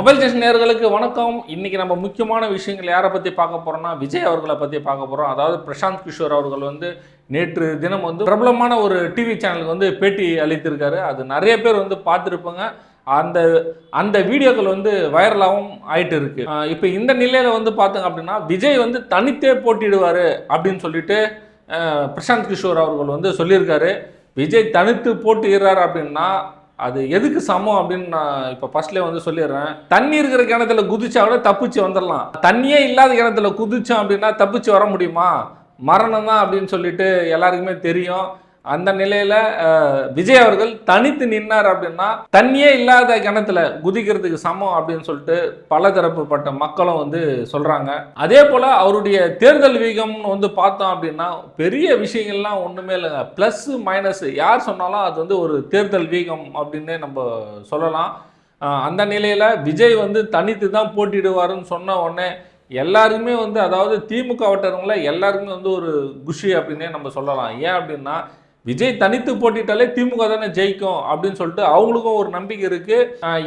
Mobile station நேர்களுக்கு வணக்கம். இன்னைக்கு நம்ம முக்கியமான விஷயங்கள் யாரை பற்றி பார்க்க போகிறோம்னா விஜய் அவர்களை பற்றி பார்க்க போகிறோம் அதாவது பிரசாந்த் கிஷோர் அவர்கள் வந்து நேற்று தினம் வந்து பிரபலமான ஒரு டிவி சேனலுக்கு வந்து பேட்டி அளித்திருக்காரு. அது நிறைய பேர் வந்து பார்த்துருப்பாங்க. அந்த அந்த வீடியோக்கள் வந்து வைரலாகவும் ஆயிட்டு இருக்கு. இப்போ இந்த நிலையில வந்து பார்த்தோங்க அப்படின்னா விஜய் வந்து தனித்தே போட்டிடுவார் அப்படின்னு சொல்லிட்டு பிரசாந்த் கிஷோர் அவர்கள் வந்து சொல்லியிருக்காரு. விஜய் தனித்து போட்டிடுறாரு அப்படின்னா அது எதுக்கு சமம் அப்படின்னு நான் இப்போ ஃபர்ஸ்ட்லேயே வந்து சொல்லிடுறேன். தண்ணி இருக்கிற கிணத்துல குதிச்சா கூட தப்பிச்சு வந்துடலாம். தண்ணியே இல்லாத கிணத்துல குதிச்சோம் அப்படின்னா தப்பிச்சு வர முடியுமா? மரணம் தான் அப்படின்னு சொல்லிட்டு எல்லாருக்குமே தெரியும். அந்த நிலையில விஜய் அவர்கள் தனித்து நின்னார் அப்படின்னா தண்ணியே இல்லாத கிணத்துல குதிக்கிறதுக்கு சமம் அப்படின்னு சொல்லிட்டு பல தரப்புப்பட்ட மக்களும் வந்து சொல்றாங்க. அதே போல அவருடைய தேர்தல் வீகம்னு வந்து பார்த்தோம் அப்படின்னா பெரிய விஷயங்கள்லாம் ஒண்ணுமே இல்லைங்க. பிளஸ் மைனஸ் யார் சொன்னாலும் அது வந்து ஒரு தேர்தல் வீகம் அப்படின்னே நம்ம சொல்லலாம். அந்த நிலையில விஜய் வந்து தனித்து தான் போட்டிடுவாருன்னு சொன்ன உடனே எல்லாருக்குமே வந்து அதாவது திமுக வட்டரங்கள எல்லாருக்குமே வந்து ஒரு குஷி அப்படின்னே நம்ம சொல்லலாம். ஏன் அப்படின்னா விஜய் தனித்து போட்டிட்டாலே திமுக தானே ஜெயிக்கும் அப்படின்னு சொல்லிட்டு அவங்களுக்கும் ஒரு நம்பிக்கை இருக்கு.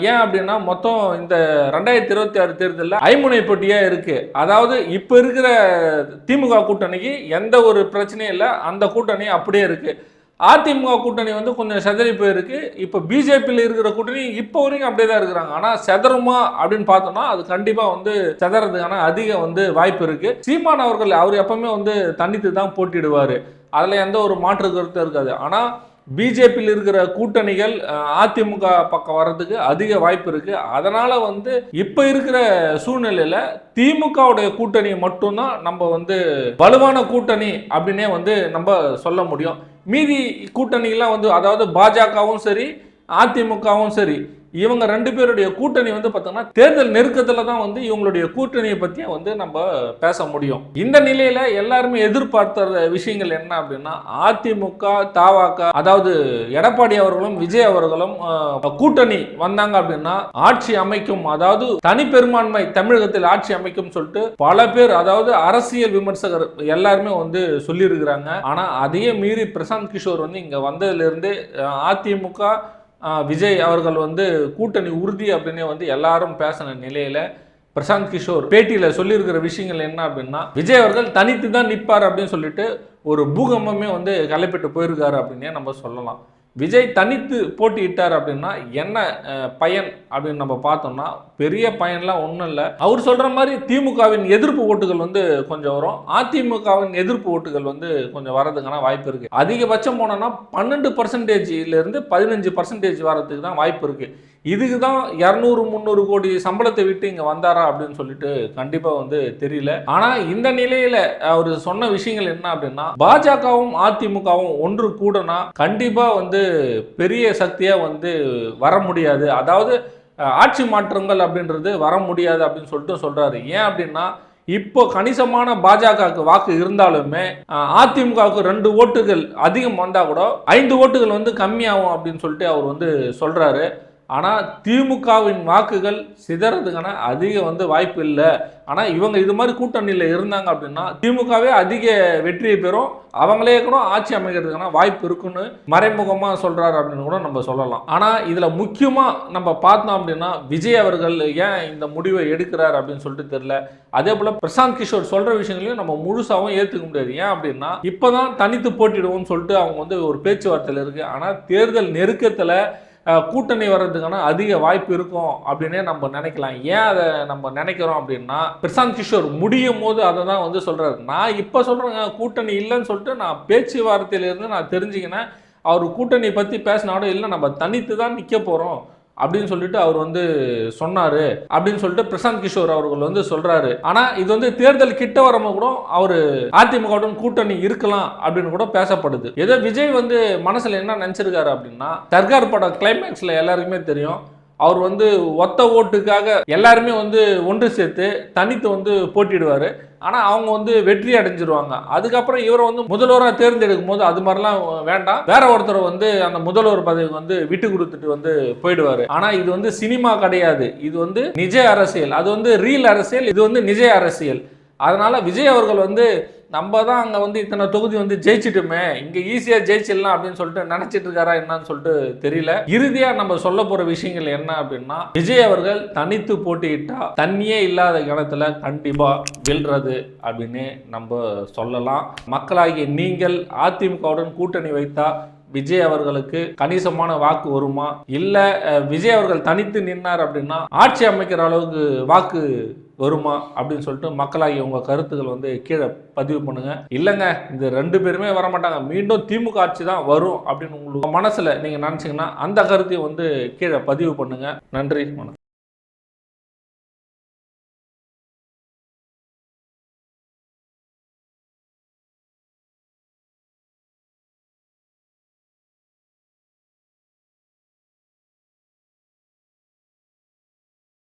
ஏன் அப்படின்னா மொத்தம் இந்த ரெண்டாயிரத்தி இருபத்தி ஆறு தேர்தலில் ஐமுனை போட்டியா இருக்கு. அதாவது இப்போ இருக்கிற திமுக கூட்டணிக்கு எந்த ஒரு பிரச்சனையும் இல்லை. அந்த கூட்டணி அப்படியே இருக்கு. அதிமுக கூட்டணி வந்து கொஞ்சம் செதறி போயிருக்கு. இப்போ பிஜேபியில் இருக்கிற கூட்டணி இப்போ வரைக்கும் அப்படியே தான் இருக்கிறாங்க. ஆனால் செதறுமா அப்படின்னு பார்த்தோம்னா அது கண்டிப்பாக வந்து செதறதுக்கான அதிக வந்து வாய்ப்பு இருக்கு. சீமான் அவர்கள் அவர் எப்பவுமே வந்து தனித்து தான் போட்டிடுவார் அதில் எந்த ஒரு மாற்று கருத்தும் இருக்காது. ஆனால் பிஜேபியில் இருக்கிற கூட்டணிகள் அதிமுக பக்கம் வர்றதுக்கு அதிக வாய்ப்பு இருக்கு. அதனால வந்து இப்போ இருக்கிற சூழ்நிலையில திமுகவுடைய கூட்டணி மட்டும்தான் நம்ம வந்து வலுவான கூட்டணி அப்படின்னே வந்து நம்ம சொல்ல முடியும். மீதி கூட்டணிகள்லாம் வந்து அதாவது பாஜகவும் சரி அதிமுகவும் சரி இவங்க ரெண்டு பேருடைய கூட்டணி வந்து பார்த்தோம்னா தேர்தல் நெருக்கத்தில் தான் வந்து இவங்களுடைய கூட்டணியை பற்றி வந்து நம்ம பேச முடியும். இந்த நிலையில் எல்லாருமே எதிர்பார்த்த விஷயங்கள் என்ன அப்படின்னா அதிமுக தாவாக அதாவது எடப்பாடி அவர்களும் விஜய் அவர்களும் கூட்டணி வந்தாங்க அப்படின்னா ஆட்சி அமைக்கும் அதாவது தனிப்பெரும்பான்மை தமிழகத்தில் ஆட்சி அமைக்கும் சொல்லிட்டு பல பேர் அதாவது அரசியல் விமர்சகர் எல்லாருமே வந்து சொல்லியிருக்கிறாங்க. ஆனால் அதையே மீறி பிரசாந்த் கிஷோர் வந்து இங்கே வந்ததுலேருந்து அதிமுக விஜய் அவர்கள் வந்து கூட்டணி உறுதி அப்படின்னே வந்து எல்லாரும் பேசின நிலையில பிரசாந்த் கிஷோர் பேட்டியில் சொல்லியிருக்கிற விஷயங்கள் என்ன அப்படின்னா விஜய் அவர்கள் தனித்து தான் நிற்பார் அப்படின்னு சொல்லிட்டு ஒரு பூகம்பமே வந்து கலைப்பட்டு போயிருக்காரு அப்படின்னே நம்ம சொல்லலாம். விஜய் தனித்து போட்டியிட்டார் அப்படின்னா என்ன பயன் அப்படின்னு நம்ம பார்த்தோம்னா பெரிய பயன்லாம் ஒன்றும் இல்லை. அவர் சொல்கிற மாதிரி திமுகவின் எதிர்ப்பு ஓட்டுகள் வந்து கொஞ்சம் வரும். அதிமுகவின் எதிர்ப்பு ஓட்டுகள் வந்து கொஞ்சம் வரதுக்கான வாய்ப்பு இருக்குது அதிகபட்சம் போனோம்னா பன்னெண்டு பர்சன்டேஜ்ல இருந்து பதினஞ்சு பர்சன்டேஜ் வரதுக்கு தான் வாய்ப்பு இருக்குது இதுக்கு தான் இரநூறு முந்நூறு கோடி சம்பளத்தை விட்டு இங்கே வந்தாரா அப்படின்னு சொல்லிட்டு கண்டிப்பாக வந்து தெரியல. ஆனால் இந்த நிலையில் அவர் சொன்ன விஷயங்கள் என்ன அப்படின்னா பாஜகவும் அதிமுகவும் ஒன்று கூடனா கண்டிப்பாக வந்து பெரிய சக்தியாக வந்து வர முடியாது. அதாவது ஆட்சி மாற்றங்கள் அப்படின்றது வர முடியாது அப்படின்னு சொல்லிட்டு சொல்கிறாரு ஏன் அப்படின்னா இப்போ கணிசமான பாஜகவுக்கு வாக்கு இருந்தாலுமே அதிமுகவுக்கு ரெண்டு ஓட்டுகள் அதிகம் வந்தால் கூட ஐந்து ஓட்டுகள் வந்து கம்மியாகும் அப்படின்னு சொல்லிட்டு அவர் வந்து சொல்கிறாரு ஆனால் திமுகவின் வாக்குகள் சிதறதுக்கான அதிக வந்து வாய்ப்பு இல்லை. ஆனால் இவங்க இது மாதிரி கூட்டணியில் இருந்தாங்க அப்படின்னா திமுகவே அதிக வெற்றியை பெறும். அவங்களே கூட ஆட்சி அமைக்கிறதுக்கான வாய்ப்பு இருக்குன்னு மறைமுகமாக சொல்கிறாரு அப்படின்னு கூட நம்ம சொல்லலாம். ஆனால் இதில் முக்கியமாக நம்ம பார்த்தோம் அப்படின்னா விஜய் அவர்கள் ஏன் இந்த முடிவை எடுக்கிறார் அப்படின்னு சொல்லிட்டு தெரில அதே போல் பிரசாந்த் கிஷோர் சொல்கிற விஷயங்களையும் நம்ம முழுசாகவும் ஏற்றுக்க முடியாது. ஏன் அப்படின்னா இப்போ தான் தனித்து போட்டிடுவோம்னு சொல்லிட்டு அவங்க வந்து ஒரு பேச்சுவார்த்தையில் இருக்குது ஆனால் தேர்தல் நெருக்கத்தில் கூட்டணி வர்றதுக்கான அதிக வாய்ப்பு இருக்கும் அப்படின்னே நம்ம நினைக்கலாம். ஏன் அதை நம்ம நினைக்கிறோம் அப்படின்னா பிரசாந்த் கிஷோர் முடியும் போது அதை தான் வந்து சொல்கிறார் நான் இப்போ சொல்கிறேங்க கூட்டணி இல்லைன்னு சொல்லிட்டு நான் பேச்சுவார்த்தையிலேருந்து நான் தெரிஞ்சுக்கினேன். அவர் கூட்டணி பற்றி பேசினாலும் இல்லை நம்ம தனித்து தான் நிற்க போகிறோம் அப்படின்னு சொல்லிட்டு அவர் வந்து சொன்னார் அப்படின்னு சொல்லிட்டு பிரசாந்த் கிஷோர் அவர்கள் வந்து சொல்கிறாரு ஆனால் இது வந்து தேர்தல் கிட்ட வரமோ கூட அவர் அதிமுகவுடன் கூட்டணி இருக்கலாம் அப்படின்னு கூட பேசப்படுது. ஏதோ விஜய் வந்து மனசில் என்ன நினச்சிருக்காரு அப்படின்னா சர்க்கார் படம் கிளைமேக்ஸில் எல்லாருக்குமே தெரியும். அவர் வந்து ஒத்த ஓட்டுக்காக எல்லாருமே வந்து ஒன்று சேர்த்து தனித்து வந்து போட்டிடுவார் ஆனால் அவங்க வந்து வெற்றி அடைஞ்சிருவாங்க. அதுக்கப்புறம் இவரை வந்து முதல்வராக தேர்ந்தெடுக்கும் போது அது மாதிரிலாம் வேண்டாம். வேற ஒருத்தர் வந்து அந்த முதல்வர் பதவிக்கு வந்து விட்டு கொடுத்துட்டு வந்து போயிடுவார். ஆனால் இது வந்து சினிமா கிடையாது. இது வந்து நிஜ அரசியல். அது வந்து ரீல் அரசியல். இது வந்து நிஜ அரசியல். அதனால் விஜய் அவர்கள் வந்து நம்ம தான் அங்கே வந்து இத்தனை தொகுதி வந்து ஜெயிச்சிட்டுமே இங்கே ஈஸியாக ஜெயிச்சிடலாம் அப்படின்னு சொல்லிட்டு நினச்சிட்டு இருக்காரா என்னன்னு சொல்லிட்டு தெரியல. இறுதியாக நம்ம சொல்ல போகிற விஷயங்கள் என்ன அப்படின்னா விஜய் அவர்கள் தனித்து போட்டியிட்டா தண்ணியே இல்லாத கணத்தில் கண்டிப்பாக வெல்றது அப்படின்னு நம்ம சொல்லலாம். மக்களாகிய நீங்கள் அதிமுகவுடன் கூட்டணி வைத்தா விஜய் அவர்களுக்கு கணிசமான வாக்கு வருமா? இல்லை விஜய் அவர்கள் தனித்து நின்னார் அப்படின்னா ஆட்சி அமைக்கிற அளவுக்கு வாக்கு வருமா அப்படின்னு சொல்லிட்டு மக்களாகிய உங்கள் கருத்துக்கள் வந்து கீழே பதிவு பண்ணுங்கள் இல்லைங்க இந்த ரெண்டு பேருமே வர மாட்டாங்க மீண்டும் திமுக ஆட்சி தான் வரும் அப்படின்னு உங்களுக்கு மனசில் நீங்கள் நினச்சிங்கன்னா அந்த கருத்தையும் வந்து கீழே பதிவு பண்ணுங்கள் நன்றி வணக்கம்.